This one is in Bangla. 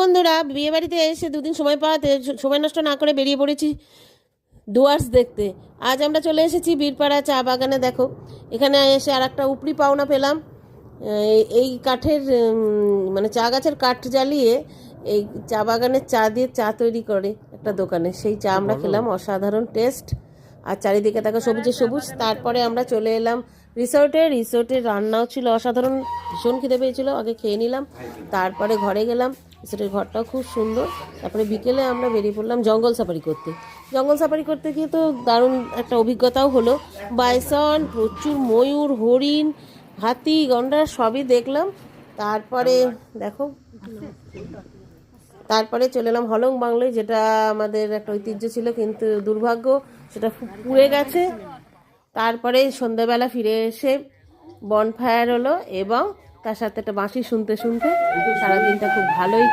বন্ধুরা বিয়েবাড়িতে এসে দুদিন সময় পাওয়াতে সময় নষ্ট না করে বেরিয়ে পড়েছি ডুয়ার্স দেখতে। আজ আমরা চলে এসেছি বীরপাড়া চা বাগানে দেখো। এখানে এসে আর একটা উপরি পাওনা পেলাম। এই- কাঠের মানে চা গাছের কাঠ জ্বালিয়ে এই চা বাগানের চা দিয়ে চা তৈরি করে একটা দোকানে। সেই চা আমরা খেলাম অসাধারণ টেস্ট। আর চারিদিকে দেখো সবুজে সবুজ। তারপরে আমরা চলে এলাম রিসোর্টে রিসোর্টের রান্নাও ছিল অসাধারণ। ভীষণ খিদে পেয়েছিল, আগে খেয়ে নিলাম। তারপরে ঘরে গেলাম। রিসোর্টের ঘরটাও খুব সুন্দর। তারপরে বিকেলে আমরা বেরিয়ে পড়লাম জঙ্গল সাফারি করতে। জঙ্গল সাফারি করতে গিয়ে তো দারুণ একটা অভিজ্ঞতাও হলো। বাইসন প্রচুর ময়ূর, হরিণ, হাতি গন্ডার সবই দেখলাম। তারপরে দেখো। তারপরে চলে এলাম হলং বাংলোয়, যেটা আমাদের একটা ঐতিহ্য ছিল, কিন্তু দুর্ভাগ্য, সেটা পুড়ে গেছে। তারপরে সন্ধ্যাবেলা ফিরে এসে বনফায়ার হলো এবং তার সাথে একটা বাঁশি শুনতে শুনতে সারাদিনটা খুব ভালোই